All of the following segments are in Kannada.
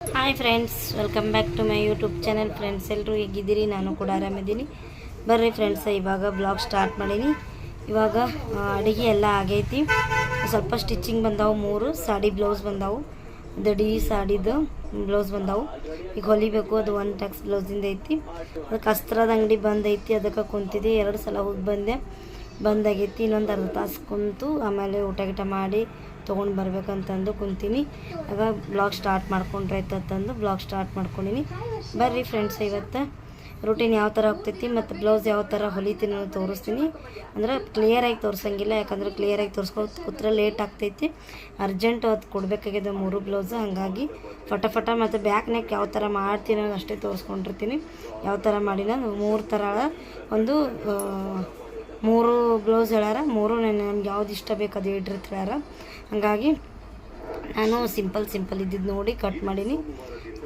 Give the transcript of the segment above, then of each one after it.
Hi friends welcome back to my YouTube channel friends ಎಲ್ಲರೂ ಹೇಗಿದ್ದೀರಿ? ನಾನು ಕೂಡ ಆರಾಮಿದ್ದೀನಿ. ಬರ್ರಿ ಫ್ರೆಂಡ್ಸ್ ಇವಾಗ ಬ್ಲಾಗ್ ಸ್ಟಾರ್ಟ್ ಮಾಡೀನಿ. ಇವಾಗ ಅಡುಗೆ ಎಲ್ಲ ಆಗೈತಿ. ಸ್ವಲ್ಪ ಸ್ಟಿಚಿಂಗ್ ಬಂದಾವು, ಮೂರು ಸಾಡಿ ಬ್ಲೌಸ್ ಬಂದಾವು. ದಡಿ ಸಾಡಿದು ಬ್ಲೌಸ್ ಬಂದಾವು. ಈಗ ಹೊಲಿಬೇಕು, ಅದು ಒನ್ ಟ್ಯಾಕ್ಸ್ ಬ್ಲೌಸಿಂದ ಐತಿ. ಅದಕ್ಕೆ ಅಸ್ತ್ರದ ಅಂಗಡಿ ಬಂದೈತಿ ಅದಕ್ಕೆ ಕುಂತಿದ್ದೆ. ಎರಡು ಸಲ ಹೋಗಿ ಬಂದೆ. ಬಂದಾಗೈತಿ ಇನ್ನೊಂದು ಅರ್ಧ ತಾಸು ಕುಂತು ಆಮೇಲೆ ಊಟ ಗೀಟ ಮಾಡಿ ತೊಗೊಂಡು ಬರ್ಬೇಕಂತಂದು ಕುಂತೀನಿ. ಆಗ ಬ್ಲಾಗ್ ಸ್ಟಾರ್ಟ್ ಮಾಡ್ಕೊಂಡ್ರೆ ಆಯ್ತಂತಂದು ಬ್ಲಾಗ್ ಸ್ಟಾರ್ಟ್ ಮಾಡ್ಕೊಂಡಿನಿ. ಬರ್ರಿ ಫ್ರೆಂಡ್ಸ್ ಇವತ್ತು ರೂಟೀನ್ ಯಾವ ಥರ ಹೋಗ್ತೈತಿ ಮತ್ತು ಬ್ಲೌಸ್ ಯಾವ ಥರ ಹೊಲಿತೀನಿ ಅನ್ನೋದು ತೋರಿಸ್ತೀನಿ. ಅಂದ್ರೆ ಕ್ಲಿಯರಾಗಿ ತೋರಿಸಂಗಿಲ್ಲ, ಯಾಕಂದ್ರೆ ಕ್ಲಿಯರಾಗಿ ತೋರಿಸ್ಕೊತ ಕೂತ್ರೆ ಲೇಟ್ ಆಗ್ತೈತಿ. ಅರ್ಜೆಂಟ್ ಅದು ಕೊಡಬೇಕಾಗಿದೆ ಮೂರು ಬ್ಲೌಸ್ ಹಾಗಾಗಿ ಫಟ ಫಟ ಮತ್ತು ಬ್ಯಾಕ್ ನೆಕ್ ಯಾವ ಥರ ಮಾಡ್ತೀನಿ ಅನ್ನೋದು ಅಷ್ಟೇ ತೋರಿಸ್ಕೊಂಡಿರ್ತೀನಿ. ಯಾವ ಥರ ಮಾಡಿನ ಮೂರು ಥರ ಒಂದು ಮೂರು ಬ್ಲೌಸ್ ಹೇಳ್ಯಾರ. ಮೂರು ನಮ್ಗೆ ಯಾವ್ದು ಇಷ್ಟ ಬೇಕು ಅದು ಇಟ್ಟಿರ್ತ ಹೇಳ್ಯಾರ ಹಾಗಾಗಿ ನಾನು ಸಿಂಪಲ್ ಸಿಂಪಲ್ ಇದ್ದಿದ್ದು ನೋಡಿ ಕಟ್ ಮಾಡೀನಿ.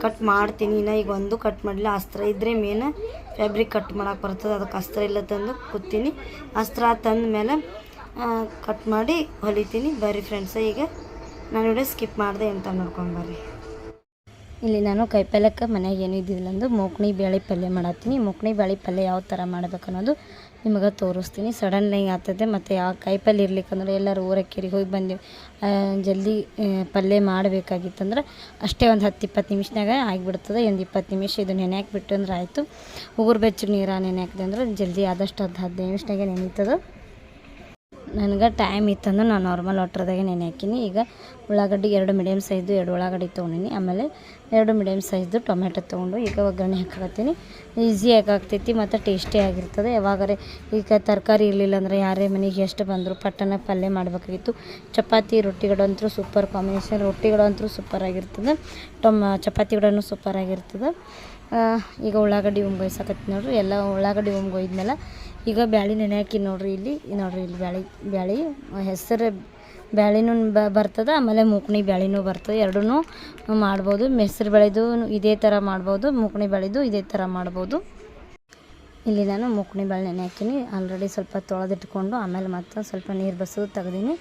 ಕಟ್ ಮಾಡ್ತೀನಿ. ಇನ್ನು ಈಗ ಒಂದು ಕಟ್ ಮಾಡಲಿಲ್ಲ. ಅಸ್ತ್ರ ಇದ್ದರೆ ಮೇನ್ ಫ್ಯಾಬ್ರಿಕ್ ಕಟ್ ಮಾಡೋಕೆ ಬರ್ತದೆ. ಅದಕ್ಕೆ ಅಸ್ತ್ರ ಇಲ್ಲ ತಂದು ಕೂತೀನಿ. ಅಸ್ತ್ರ ತಂದ ಮೇಲೆ ಕಟ್ ಮಾಡಿ ಹೊಲಿತೀನಿ. ಬರ್ರಿ ಫ್ರೆಂಡ್ಸ ಈಗ ನಾನು ಇವಡೆ ಸ್ಕಿಪ್ ಮಾಡಿದೆ ಅಂತ ನೋಡ್ಕೊಂಡು ಬರ್ರಿ. ಇಲ್ಲಿ ನಾನು ಕೈಪಲ್ಯಕ್ಕೆ ಮನೆಯಾಗ ಏನು ಇದ್ದಿಲ್ಲ ಅಂದು ಮೂಕ್ಣಿ ಬೇಳೆ ಪಲ್ಯ ಮಾಡತ್ತೀನಿ. ಮೂಕ್ಣಿ ಬೇಳೆ ಪಲ್ಯ ಯಾವ ಥರ ಮಾಡ್ಬೇಕು ಅನ್ನೋದು ನಿಮಗೆ ತೋರಿಸ್ತೀನಿ. ಸಡನ್ಲಿ ಹಿಂಗೆ ಆಗ್ತದೆ ಮತ್ತು ಯಾವ ಕಾಯಿಪಲ್ಯ ಇರ್ಲಿಕ್ಕಂದ್ರೆ ಎಲ್ಲರೂ ಊರಕ್ಕೇರಿಗೆ ಹೋಗಿ ಬಂದೀವಿ ಜಲ್ದಿ ಪಲ್ಯ ಮಾಡಬೇಕಾಗಿತ್ತಂದ್ರೆ ಅಷ್ಟೇ ಒಂದು ಹತ್ತು ಇಪ್ಪತ್ತು ನಿಮಿಷನಾಗ ಆಗಿಬಿಡ್ತದೆ. ಒಂದು ಇಪ್ಪತ್ತು ನಿಮಿಷ ಇದು ನೆನೆ ಹಾಕ್ಬಿಟ್ಟು ಅಂದ್ರೆ ಆಯಿತು. ಉಗುರು ಬೆಚ್ಚಗೆ ನೀರು ನೆನೆ ಹಾಕಿದೆ ಅಂದ್ರೆ ಜಲ್ದಿ ಆದಷ್ಟು ಹತ್ತು ಹದಿನೈದು ನಿಮಿಷನಾಗೆ ನೆನೀತದೆ. ನನಗೆ ಟೈಮ್ ಇತ್ತಂದ್ರೆ ನಾನು ನಾರ್ಮಲ್ ವಾಟ್ರದಾಗೆ ನೆನೆ ಹಾಕಿನಿ. ಈಗ ಉಳ್ಳಾಗಡ್ಡಿ ಎರಡು ಮೀಡಿಯಮ್ ಸೈಜು ಎರಡು ಉಳ್ಳಾಗಡ್ಡಿ ತೊಗೊಂಡಿನಿ. ಆಮೇಲೆ ಎರಡು ಮೀಡಿಯಮ್ ಸೈಜ್ದು ಟೊಮೆಟೊ ತೊಗೊಂಡು ಈಗ ಒಗ್ಗರಣೆ ಹಾಕತ್ತೀನಿ ಈಸಿಯಾಗಿ ಆಗ್ತೈತಿ ಮತ್ತು ಟೇಸ್ಟಿ ಆಗಿರ್ತದೆ. ಯಾವಾಗಾರೆ ಈಗ ತರಕಾರಿ ಇರಲಿಲ್ಲ ಅಂದರೆ ಯಾರೇ ಮನೆಗೆ ಎಷ್ಟು ಬಂದರೂ ಪಟ್ಟಣ ಪಲ್ಯ ಮಾಡಬೇಕಾಗಿತ್ತು. ಚಪಾತಿ ರೊಟ್ಟಿಗಳಂತೂ ಸೂಪರ್ ಕಾಂಬಿನೇಷನ್ ರೊಟ್ಟಿಗಳಂತೂ ಸೂಪರ್ ಆಗಿರ್ತದೆ. ಟೊಮ ಚಪಾತಿಗಳನ್ನು ಸೂಪರ್ ಆಗಿರ್ತದೆ. ಈಗ ಉಳ್ಳಾಗಡ್ಡಿ ಉಂಬೊಯ್ಸಕತ್ತಿ ನೋಡ್ರಿ. ಎಲ್ಲ ಉಳ್ಳಾಗಡ್ಡಿ ಉಂಬೊಯ್ದ್ಮೇಲೆ ಈಗ ಬ್ಯಾಳಿ ನೆನೆ ಹಾಕಿ ನೋಡ್ರಿ ಇಲ್ಲಿ. ನೋಡ್ರಿ ಇಲ್ಲಿ ಬ್ಯಾಳಿ ಬ್ಯಾಳಿ. ಹೆಸರು ಬ್ಯಾಳಿನೂ ಬ, ಬರ್ತದೆ, ಆಮೇಲೆ ಮೂಕಣಿ ಬ್ಯಾಳಿನೂ ಬರ್ತದೆ. ಎರಡೂ ಮಾಡ್ಬೋದು. ಹೆಸ್ರು ಬೆಳೆದು ಇದೇ ಥರ ಮಾಡ್ಬೋದು ಮೂಕಣಿ ಬೆಳೆದು ಇದೇ ಥರ ಮಾಡ್ಬೋದು. ಇಲ್ಲಿ ನಾನು ಮೂಕಣಿ ಬೇಳೆ ನೆನೆ ಹಾಕೀನಿ. ಆಲ್ರೆಡಿ ಸ್ವಲ್ಪ ತೊಳೆದಿಟ್ಕೊಂಡು ಆಮೇಲೆ ಮತ್ತೆ ಸ್ವಲ್ಪ ನೀರು ಬಸೋದು ತೆಗ್ದೀನಿ.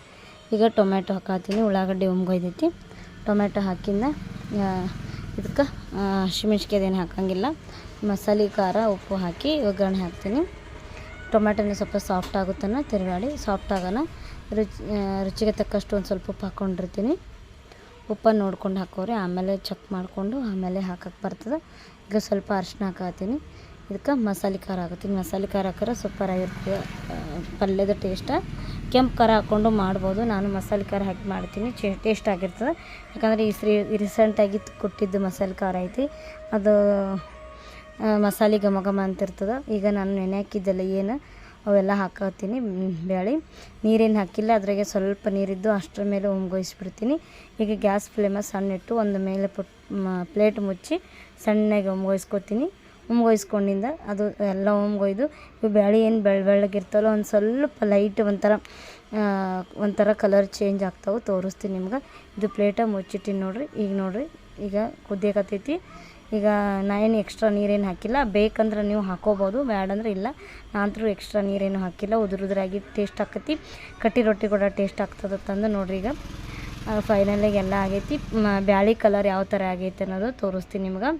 ಈಗ ಟೊಮೆಟೊ ಹಾಕತ್ತೀನಿ ಉಳ್ಳಾಗಡ್ಡಿ ಉಮ್ಗೊಯ್ದೈತಿ. ಟೊಮೆಟೊ ಹಾಕಿಂದ ಇದಕ್ಕೆ ಹಸಿಮೆಣ್ಸಿಕಾಯ್ದೇನು ಹಾಕಂಗಿಲ್ಲ. ಮಸಾಲೆ, ಖಾರ, ಉಪ್ಪು ಹಾಕಿ ಒಗ್ಗರಣೆ ಹಾಕ್ತೀನಿ. ಟೊಮೆಟೊನ ಸ್ವಲ್ಪ ಸಾಫ್ಟ್ ಆಗುತ್ತನ ತಿರುಗಾಡಿ ಸಾಫ್ಟ್ ಆಗೋಣ ರುಚಿ ರುಚಿಗೆ ತಕ್ಕಷ್ಟು ಒಂದು ಸ್ವಲ್ಪ ಉಪ್ಪು ಹಾಕ್ಕೊಂಡಿರ್ತೀನಿ ಉಪ್ಪನ್ನು ನೋಡ್ಕೊಂಡು ಹಾಕೋರಿ ಆಮೇಲೆ ಚೆಕ್ ಮಾಡಿಕೊಂಡು ಆಮೇಲೆ ಹಾಕಕ್ಕೆ ಬರ್ತದೆ. ಈಗ ಸ್ವಲ್ಪ ಅರಿಶಿನ ಹಾಕತ್ತೀನಿ ಇದಕ್ಕೆ ಮಸಾಲೆ ಖಾರ ಹಾಕತ್ತೀನಿ ಮಸಾಲೆ ಖಾರ ಹಾಕಿದ್ರೆ ಸೂಪರ್ ಆಗಿರ್ತದೆ ಆ, ಪಲ್ಯದ ಟೇಸ್ಟ ಕೆಂಪು ಖಾರ ಹಾಕ್ಕೊಂಡು ಮಾಡ್ಬೋದು. ನಾನು ಮಸಾಲೆ ಖಾರ ಹಾಕಿ ಮಾಡ್ತೀನಿ. ಚೇ ಟೇಸ್ಟ್ ಆಗಿರ್ತದೆ. ಯಾಕಂದರೆ ಈ ರೀಸೆಂಟಾಗಿ ಕೊಟ್ಟಿದ್ದು ಮಸಾಲೆ ಖಾರ ಐತಿ. ಅದು ಮಸಾಲೆ ಘಮ ಘಮ ಅಂತಿರ್ತದೆ ಈಗ ನಾನು ನೆನೆ ಹಾಕಿದ್ದೆಲ್ಲ ಏನು, ಅವೆಲ್ಲ ಹಾಕತ್ತೀನಿ ಬ್ಯಾಳಿ. ನೀರೇನು ಹಾಕಿಲ್ಲ, ಅದ್ರಾಗೆ ಸ್ವಲ್ಪ ನೀರಿದ್ದು ಅಷ್ಟರ ಮೇಲೆ ಉಮ್ಗೋಯಿಸ್ಬಿಡ್ತೀನಿ ಈಗ ಗ್ಯಾಸ್ ಫ್ಲೇಮ ಸಣ್ಣ ಇಟ್ಟು ಒಂದು ಮೇಲೆ ಪುಟ್ ಪ್ಲೇಟ್ ಮುಚ್ಚಿ ಸಣ್ಣಗೆ ಉಮ್ಗೋಯಿಸ್ಕೋತೀನಿ ಉಮ್ಗೋಯಿಸ್ಕೊಂಡಿಂದ ಅದು ಎಲ್ಲ ಉಮ್ಗೊಯ್ದು ಇವು ಬ್ಯಾಳಿ ಏನು ಬೆಳ್, ಬೆಳ್ಳಗಿರ್ತವಲ್ಲ, ಒಂದು ಸ್ವಲ್ಪ ಲೈಟ್ ಒಂಥರ ಒಂಥರ ಕಲರ್ ಚೇಂಜ್ ಆಗ್ತಾವೆ, ತೋರಿಸ್ತೀನಿ ನಿಮ್ಗೆ. ಇದು ಪ್ಲೇಟ ಮುಚ್ಚಿಟ್ಟಿನಿ ನೋಡ್ರಿ, ಈಗ ನೋಡ್ರಿ. ಈಗ ಕುದಿಯಕತ್ತೈತಿ. ಈಗ ನಾ ಏನು ಎಕ್ಸ್ಟ್ರಾ ನೀರೇನು ಹಾಕಿಲ್ಲ. ಬೇಕಂದ್ರೆ ನೀವು ಹಾಕೋಬೋದು, ಬ್ಯಾಡಂದ್ರೆ ಇಲ್ಲ. ನಾನಂತರೂ ಎಕ್ಸ್ಟ್ರಾ ನೀರೇನು ಹಾಕಿಲ್ಲ. ಉದುರು ಉದುರಾಗಿ ಟೇಸ್ಟ್ ಆಕತಿ ಕಟ್ಟಿ ರೊಟ್ಟಿ ಕೂಡ ಟೇಸ್ಟ್ ಆಗ್ತದ ತಂದು ನೋಡ್ರಿ ಈಗ. ಫೈನಲಾಗಿ ಎಲ್ಲ ಆಗೈತಿ. ಬ್ಯಾಳಿ ಕಲರ್ ಯಾವ ಥರ ಆಗೈತೆ ಅನ್ನೋದು ತೋರಿಸ್ತೀನಿ ನಿಮ್ಗೆ.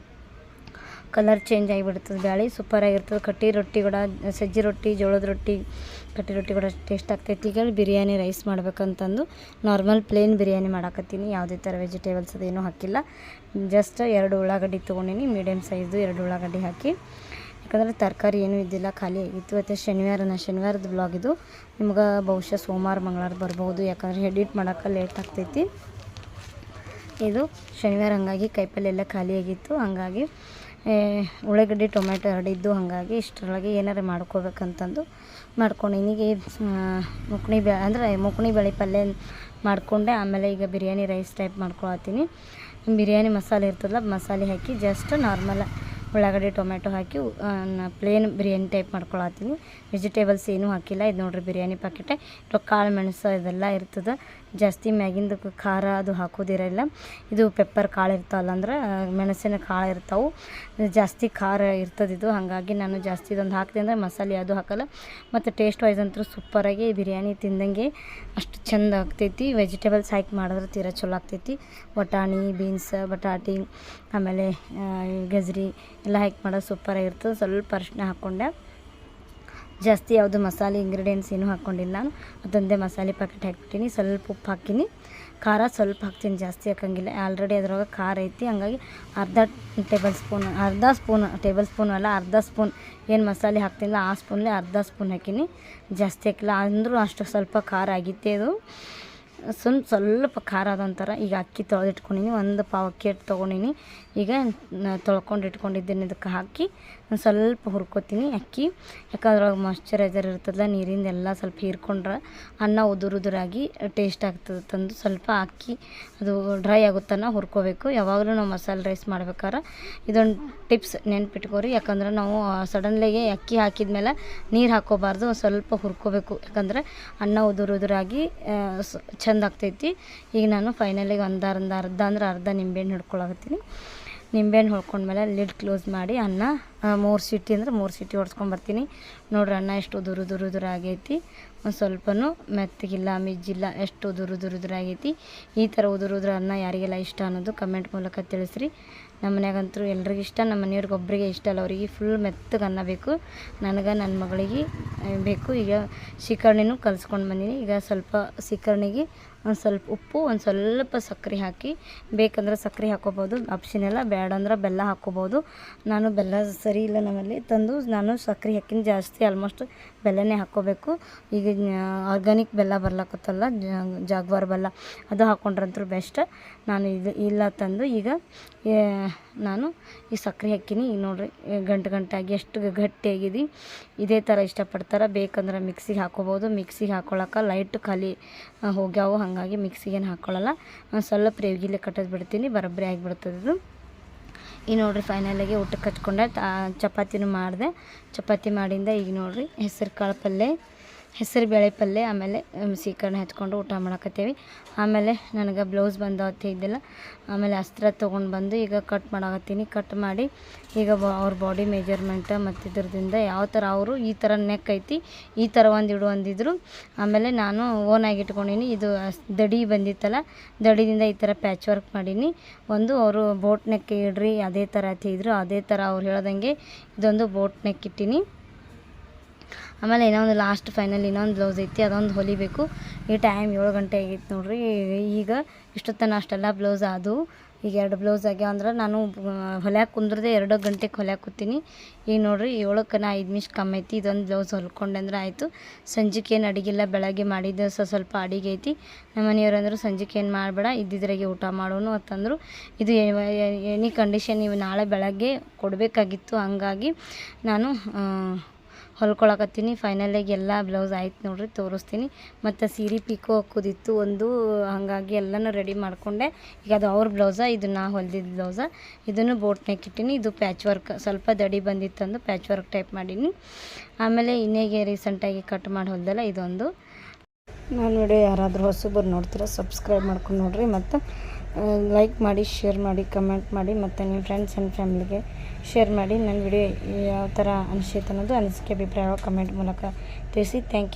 ಕಲರ್ ಚೇಂಜ್ ಆಗಿಬಿಡ್ತದೆ ಬ್ಯಾಳಿ ಸೂಪರ್ ಆಗಿರ್ತದೆ. ಕಟ್ಟಿ ರೊಟ್ಟಿ ಕೂಡ, ಸಜ್ಜಿ ರೊಟ್ಟಿ, ಜೋಳದ ರೊಟ್ಟಿ, ಕಟ್ಟಿ ರೊಟ್ಟಿ ಕೂಡ ಟೇಸ್ಟ್ ಆಗ್ತೈತಿ. ಈಗ ಬಿರಿಯಾನಿ ರೈಸ್ ಮಾಡ್ಬೇಕಂತಂದು ನಾರ್ಮಲ್ ಪ್ಲೇನ್ ಬಿರಿಯಾನಿ ಮಾಡಾಕತ್ತೀನಿ. ಯಾವುದೇ ಥರ ವೆಜಿಟೇಬಲ್ಸ್ ಅದೇನೂ ಹಾಕಿಲ್ಲ. ಜಸ್ಟ್ ಎರಡು ಉಳ್ಳಾಗಡ್ಡಿ ತೊಗೊಂಡಿನಿ ಮೀಡಿಯಮ್ ಸೈಜು ಎರಡು ಉಳ್ಳಾಗಡ್ಡಿ ಹಾಕಿ. ಯಾಕಂದರೆ ತರಕಾರಿ ಏನೂ ಇದ್ದಿಲ್ಲ, ಖಾಲಿ ಆಗಿತ್ತು. ಮತ್ತು ಶನಿವಾರನ ಶನಿವಾರದ ಬ್ಲಾಗ್ ಇದು. ನಿಮ್ಗೆ ಬಹುಶಃ ಸೋಮವಾರ, ಮಂಗಳವಾರ ಬರ್ಬೋದು. ಯಾಕಂದರೆ ಎಡಿಟ್ ಮಾಡೋಕೆ ಲೇಟ್ ಆಗ್ತೈತಿ. ಇದು ಶನಿವಾರ ಹಾಗಾಗಿ ಕೈಪಲ್ಲೆಲ್ಲ ಎಲ್ಲ ಖಾಲಿಯಾಗಿತ್ತು ಹಾಗಾಗಿ ಉಳ್ಳಾಗಡ್ಡಿ ಟೊಮೆಟೊ ಎರಡು ಇದ್ದು ಹಾಗಾಗಿ ಇಷ್ಟರೊಳಗೆ ಏನಾರು ಮಾಡ್ಕೋಬೇಕಂತಂದು ಮಾಡ್ಕೊಂಡೀನಿ ಈಗ ಮುಕ್ಣಿ ಬೆ ಅಂದರೆ ಮುಕ್ಣಿ ಬೇಳೆ ಪಲ್ಯ ಮಾಡಿಕೊಂಡೆ. ಆಮೇಲೆ ಈಗ ಬಿರಿಯಾನಿ ರೈಸ್ ಟೈಪ್ ಮಾಡ್ಕೊಳತ್ತೀನಿ. ಬಿರಿಯಾನಿ ಮಸಾಲೆ ಇರ್ತದಲ್ಲ ಮಸಾಲೆ ಹಾಕಿ ಜಸ್ಟ್ ನಾರ್ಮಲ್ ಉಳ್ಳಾಗಡ್ಡೆ ಟೊಮೆಟೊ ಹಾಕಿ ಪ್ಲೇನ್ ಬಿರಿಯಾನಿ ಟೈಪ್ ಮಾಡ್ಕೊಳತ್ತೀನಿ. ವೆಜಿಟೇಬಲ್ಸ್ ಏನೂ ಹಾಕಿಲ್ಲ. ಇದು ನೋಡ್ರಿ ಬಿರಿಯಾನಿ ಪ್ಯಾಕೆಟೆ ಕಾಳು ಮೆಣಸು ಇದೆಲ್ಲ ಇರ್ತದೆ. ಜಾಸ್ತಿ ಮ್ಯಾಗಿಂದು ಖಾರ ಅದು ಹಾಕೋದಿರಲ್ಲ. ಇದು ಪೆಪ್ಪರ್ ಕಾಳು ಇರ್ತಾವಲ್ಲ ಅಂದ್ರೆ ಮೆಣಸಿನ ಕಾಳು ಇರ್ತಾವೆ. ಜಾಸ್ತಿ ಖಾರ ಇರ್ತದೆ ಇದು ಹಾಗಾಗಿ ನಾನು ಜಾಸ್ತಿ ಇದೊಂದು ಹಾಕಿದೆ ಅಂದರೆ ಮಸಾಲೆ ಅದು ಹಾಕಲ್ಲ. ಮತ್ತು ಟೇಸ್ಟ್ ವೈಸ್ ಅಂತೂ ಸೂಪರಾಗಿ ಬಿರಿಯಾನಿ ತಿಂದಂಗೆ ಅಷ್ಟು ಚಂದ ಆಗ್ತೈತಿ. ವೆಜಿಟೇಬಲ್ಸ್ ಹಾಕಿ ಮಾಡಿದ್ರೆ ತೀರಾ ಚಲೋ ಆಗ್ತೈತಿ. ಬಟಾಣಿ ಬೀನ್ಸ್ ಬಟಾಟಿ, ಆಮೇಲೆ ಗಜ್ರಿ ಎಲ್ಲ ಹಾಕಿ ಮಾಡೋದು ಸೂಪರಾಗಿರ್ತದೆ ಸ್ವಲ್ಪ ಅರಿಶಿನ ಹಾಕ್ಕೊಂಡೆ ಜಾಸ್ತಿ ಯಾವುದು ಮಸಾಲೆ ಇಂಗ್ರೀಡಿಯೆಂಟ್ಸ್ ಏನೂ ಹಾಕ್ಕೊಂಡಿಲ್ಲ ನಾನು. ಅದೊಂದೇ ಮಸಾಲೆ ಪ್ಯಾಕೆಟ್ ಹಾಕ್ಬಿಟ್ಟಿನಿ. ಸ್ವಲ್ಪ ಉಪ್ಪು ಹಾಕಿನಿ. ಖಾರ ಸ್ವಲ್ಪ ಹಾಕ್ತೀನಿ ಜಾಸ್ತಿ ಹಾಕಂಗಿಲ್ಲ. ಆಲ್ರೆಡಿ ಅದ್ರೊಳಗೆ ಖಾರ ಐತಿ. ಹಂಗಾಗಿ ಅರ್ಧ ಟೇಬಲ್ ಸ್ಪೂನ್ ಅರ್ಧ ಸ್ಪೂನ್ ಟೇಬಲ್ ಸ್ಪೂನ್ ಅಲ್ಲ, ಅರ್ಧ ಸ್ಪೂನ್ ಏನು ಮಸಾಲೆ ಹಾಕ್ತಿಲ್ಲ ಆ ಸ್ಪೂನ್ಲೇ ಅರ್ಧ ಸ್ಪೂನ್ ಹಾಕಿನಿ. ಜಾಸ್ತಿ ಹಾಕಿಲ್ಲ. ಅಂದರೂ ಅಷ್ಟು ಸ್ವಲ್ಪ ಖಾರ ಆಗಿತ್ತೆ ಅದು ಸುಮ್ ಸ್ವಲ್ಪ ಖಾರ ಅದಂತಾರೆ ಈಗ ಅಕ್ಕಿ ತೊಳೆದಿಟ್ಕೊಂಡಿನಿ. ಒಂದು ಪಾವು ಅಕ್ಕಿ ಹಿಟ್ಟು ತೊಗೊಂಡಿನಿ. ಈಗ ತೊಳ್ಕೊಂಡು ಇಟ್ಕೊಂಡಿದ್ದೀನಿ ಇದಕ್ಕೆ ಹಾಕಿ. ಒಂದು ಸ್ವಲ್ಪ ಹುರ್ಕೋತೀನಿ ಅಕ್ಕಿ. ಯಾಕಂದ್ರೆ ಅದ್ರೊಳಗೆ ಮಾಯ್ಶ್ಚರೈಸರ್ ಇರ್ತದಲ್ಲ ನೀರಿಂದ ಎಲ್ಲ ಸ್ವಲ್ಪ ಹೀರ್ಕೊಂಡ್ರೆ ಅನ್ನ ಉದುರು ಉದುರಾಗಿ ಟೇಸ್ಟ್ ಆಗ್ತದೆ. ತಂದು ಸ್ವಲ್ಪ ಅಕ್ಕಿ ಅದು ಡ್ರೈ ಆಗುತ್ತನ ಹುರ್ಕೋಬೇಕು. ಯಾವಾಗಲೂ ನಾವು ಮಸಾಲೆ ರೈಸ್ ಮಾಡ್ಬೇಕಾದ್ರೆ ಇದೊಂದು ಟಿಪ್ಸ್ ನೆನ್ಪಿಟ್ಕೋರಿ. ಯಾಕಂದ್ರೆ ನಾವು ಸಡನ್ಲಿಗೆ ಅಕ್ಕಿ ಹಾಕಿದ ಮೇಲೆ ನೀರು ಹಾಕೋಬಾರ್ದು ಒಂದು ಸ್ವಲ್ಪ ಹುರ್ಕೋಬೇಕು. ಯಾಕಂದ್ರೆ ಅನ್ನ ಉದುರು ಉದುರಾಗಿ ಆ, ಚಂದ ಆಗ್ತೈತಿ. ಈಗ ನಾನು ಫೈನಲಿಗೆ ಒಂದು ಅರ್ಧ ಅರ್ಧ ಅಂದ್ರೆ ಅರ್ಧ ನಿಂಬೆಹಣ್ಣು ಹಿಡ್ಕೊಳಕತ್ತೀನಿ ನಿಂಬೆಹಣ್ಣು ಹೊಡ್ಕೊಂಡ್ಮೇಲೆ ಲಿಡ್ ಕ್ಲೋಸ್ ಮಾಡಿ ಅನ್ನ ಮೂರು ಸಿಟಿ ಅಂದ್ರೆ ಮೂರು ಸಿಟಿ ಹೊಡ್ಸ್ಕೊಂಬರ್ತೀನಿ ನೋಡ್ರಿ ಅನ್ನ ಎಷ್ಟು ದುರು ದುರು ದುರ ಆಗೈತಿ. ಒಂದು ಸ್ವಲ್ಪನೂ ಮೆತ್ತಗಿಲ್ಲ, ಮಿಜ್ಜಿಲ್ಲ, ಎಷ್ಟು ದುರು ದುರು ದುರ ಆಗೈತಿ. ಈ ಥರ ಉದುರು ಉದುರು ಅನ್ನ ಯಾರಿಗೆಲ್ಲ ಇಷ್ಟ ಅನ್ನೋದು ಕಮೆಂಟ್ ಮೂಲಕ ತಿಳಿಸ್ರಿ. ನಮ್ಮ ಮನ್ಯಾಗಂತೂ ಎಲ್ರಿಗೂ ಇಷ್ಟ, ನಮ್ಮ ಮನೆಯವ್ರಿಗೆ ಒಬ್ಬರಿಗೆ ಇಷ್ಟ ಅಲ್ಲ, ಅವರಿಗೆ ಫುಲ್ ಮೆತ್ತಗೆ ಅನ್ನ ಬೇಕು. ನನಗೆ ನನ್ನ ಮಗಳಿಗೆ ಬೇಕು. ಈಗ ಶಿಕರ್ಣಿನು ಕಲಿಸ್ಕೊಂಡು ಬಂದೀನಿ. ಈಗ ಸ್ವಲ್ಪ ಶಿಕರ್ಣಿಗೆ ಒಂದು ಸ್ವಲ್ಪ ಉಪ್ಪು, ಒಂದು ಸ್ವಲ್ಪ ಸಕ್ಕರೆ ಹಾಕಿ. ಬೇಕಂದ್ರೆ ಸಕ್ಕರೆ ಹಾಕೋಬೋದು ಆಪ್ಷನೆಲ್ಲ ಬೇಡ ಅಂದ್ರೆ ಬೆಲ್ಲ ಹಾಕೋಬೋದು. ನಾನು ಬೆಲ್ಲ ಸರಿ ಇಲ್ಲ ನಮ್ಮಲ್ಲಿ, ತಂದು ನಾನು ಸಕ್ಕರೆ ಹಾಕಿನ ಜಾಸ್ತಿ ಆಲ್ಮೋಸ್ಟ್ ಬೆಲ್ಲನೇ ಹಾಕ್ಕೋಬೇಕು. ಈಗ ಆರ್ಗ್ಯಾನಿಕ್ ಬೆಲ್ಲ ಬರ್ಲಾಕತ್ತಲ್ಲ ಜಾಗ್ವಾರ್ ಬೆಲ್ಲ, ಅದು ಹಾಕ್ಕೊಂಡ್ರಂತೂ ಬೆಸ್ಟ್ ನಾನು ಇದು, ಇಲ್ಲ ತಂದು ಈಗ ನಾನು ಈ ಸಕ್ಕರೆ ಹಾಕಿನಿ. ಈಗ ನೋಡ್ರಿ ಗಂಟು ಗಂಟಾಗಿ ಎಷ್ಟು ಗಟ್ಟಿಯಾಗಿದೆ. ಇದೇ ಥರ ಇಷ್ಟಪಡ್ತಾರೆ. ಬೇಕಂದ್ರೆ ಮಿಕ್ಸಿಗೆ ಹಾಕೋಬೋದು ಮಿಕ್ಸಿಗೆ ಹಾಕೊಳಕ್ಕೆ ಲೈಟ್ ಖಾಲಿ ಹೋಗ್ಯಾವು ಹಾಗಾಗಿ ಮಿಕ್ಸಿಗೇನು ಹಾಕ್ಕೊಳ್ಳಲ್ಲ ಸ್ವಲ್ಪ ರೇಗಿಲೆ ಕಟ್ಟೋದು ಬಿಡ್ತೀನಿ. ಬರೋಬ್ಬರಿ ಆಗಿಬಿಡ್ತದೆ ಇದು ಈಗ ನೋಡಿರಿ ಫೈನಲಾಗಿ ಊಟಕ್ಕೆ ಹಚ್ಕೊಂಡೆ. ಚಪಾತಿನೂ ಮಾಡಿದೆ. ಚಪಾತಿ ಮಾಡಿಂದ ಈಗ ನೋಡಿರಿ ಹೆಸರು ಕಾಳು ಪಲ್ಯ ಹೆಸರು ಬೇಳೆ ಪಲ್ಯ, ಆಮೇಲೆ ಸೀಕರ್ಣ ಹೆಚ್ಕೊಂಡು ಊಟ ಮಾಡಕತ್ತೀವಿ. ಆಮೇಲೆ ನನಗೆ ಬ್ಲೌಸ್ ಬಂದು ಇದ್ದಿಲ್ಲ. ಆಮೇಲೆ ಅಸ್ತ್ರ ತೊಗೊಂಡು ಬಂದು ಈಗ ಕಟ್ ಮಾಡಕತ್ತೀನಿ. ಕಟ್ ಮಾಡಿ ಈಗ ಅವ್ರ ಬಾಡಿ ಮೆಜರ್ಮೆಂಟ್ ಮತ್ತು ಇದ್ರದಿಂದ ಯಾವ ಥರ ಅವರು ಈ ಥರ ನೆಕ್ ಐತಿ, ಈ ಥರ ಒಂದು ಇಡು ಅಂದಿದ್ರು. ಆಮೇಲೆ ನಾನು ಓನಾಗಿ ಇಟ್ಕೊಂಡೀನಿ. ಇದು ದಡಿ ಬಂದಿತ್ತಲ್ಲ, ದಡಿದಿಂದ ಈ ಥರ ಪ್ಯಾಚ್ ವರ್ಕ್ ಮಾಡೀನಿ. ಒಂದು ಅವರು ಬೋಟ್ ನೆಕ್ ಇಡ್ರಿ, ಅದೇ ಥರ ಇದ್ರು. ಅದೇ ಥರ ಅವ್ರು ಹೇಳ್ದಂಗೆ ಇದೊಂದು ಬೋಟ್ ನೆಕ್ ಇಟ್ಟೀನಿ. ಆಮೇಲೆ ಇನ್ನೊಂದು ಲಾಸ್ಟ್ ಫೈನಲ್ ಇನ್ನೊಂದು ಬ್ಲೌಸ್ ಐತಿ, ಅದೊಂದು ಹೊಲಿಬೇಕು. ಈ ಟೈಮ್ ಏಳು ಗಂಟೆ ಆಗೈತೆ ನೋಡ್ರಿ. ಈಗ ಇಷ್ಟೊತ್ತನ ಅಷ್ಟೆಲ್ಲ ಬ್ಲೌಸ್ ಅದು ಈಗ ಎರಡು ಬ್ಲೌಸ್ ಆಗ್ಯಾವ ಅಂದ್ರೆ ನಾನು ಹೊಲ್ಯಾಕೆ ಕುಂದ್ರದೆ ಎರಡು ಗಂಟೆಗೆ ಹೊಲ್ಯಾಕೆ ಕೂತೀನಿ. ಈಗ ನೋಡ್ರಿ ನಾ ಐದು ನಿಮಿಷ ಕಮ್ಮಿ ಐತಿ. ಇದೊಂದು ಬ್ಲೌಸ್ ಹೊಲ್ಕೊಂಡೆ ಅಂದ್ರೆ ಆಯಿತು. ಸಂಜೆಗೆ ಏನು ಅಡಿಗಿಲ್ಲ ಬೆಳಗ್ಗೆ ಮಾಡಿದ್ದು ಸ ಸ್ವಲ್ಪ ಅಡಿಗೆ ಐತಿ. ನಮ್ಮ ಮನೆಯವ್ರು ಅಂದರು ಸಂಜೆಗೆ ಏನು ಮಾಡಬೇಡ, ಇದ್ದಿದ್ರಾಗೆ ಊಟ ಮಾಡೋನು ಅಂತಂದರು. ಇದು ಎನಿ ಕಂಡೀಷನ್ ನೀವು ನಾಳೆ ಬೆಳಗ್ಗೆ ಕೊಡಬೇಕಾಗಿತ್ತು. ಹಂಗಾಗಿ ನಾನು ಹೊಲ್ಕೊಳಕತ್ತೀನಿ. ಫೈನಲಾಗಿ ಎಲ್ಲ ಬ್ಲೌಸ್ ಆಯ್ತು ನೋಡ್ರಿ, ತೋರಿಸ್ತೀನಿ. ಮತ್ತು ಸೀರೆ ಪಿಕೋ ಹಾಕೋದಿತ್ತು ಒಂದು, ಹಾಗಾಗಿ ಎಲ್ಲನೂ ರೆಡಿ ಮಾಡಿಕೊಂಡೆ. ಈಗ ಅದು ಅವ್ರ ಬ್ಲೌಸ ಇದು ನಾ ಹೊಲ್ದಿದ್ದ ಬ್ಲೌಸ ಇದನ್ನು ಬೋಟ್ನಾಗ ಇಟ್ಟೀನಿ. ಇದು ಪ್ಯಾಚ್ ವರ್ಕ್ ಸ್ವಲ್ಪ ದಡಿ ಬಂದಿತ್ತಂದು ಪ್ಯಾಚ್ ವರ್ಕ್ ಟೈಪ್ ಮಾಡೀನಿ. ಆಮೇಲೆ ಇನ್ನೇಗೆ ರೀಸೆಂಟಾಗಿ ಕಟ್ ಮಾಡಿ ಹೊಲ್ದಲ್ಲ ಇದೊಂದು. ನಾನು ನೋಡಿ ಯಾರಾದರೂ ಹೊಸಬರು ನೋಡ್ತೀರ ಸಬ್ಸ್ಕ್ರೈಬ್ ಮಾಡ್ಕೊಂಡು ನೋಡಿರಿ. ಮತ್ತು ಲೈಕ್ ಮಾಡಿ ಶೇರ್ ಮಾಡಿ ಕಮೆಂಟ್ ಮಾಡಿ ಮತ್ತು ನಿಮ್ಮ ಫ್ರೆಂಡ್ಸ್ ಆ್ಯಂಡ್ ಫ್ಯಾಮಿಲಿಗೆ ಶೇರ್ ಮಾಡಿ. ನನ್ನ ವಿಡಿಯೋ ಯಾವ ಥರ ಅನಿಸೈತೆ ಅನ್ನೋದು ಅನಿಸಿಕೆ, ಅಭಿಪ್ರಾಯ ಕಮೆಂಟ್ ಮೂಲಕ ತಿಳಿಸಿ. Thank you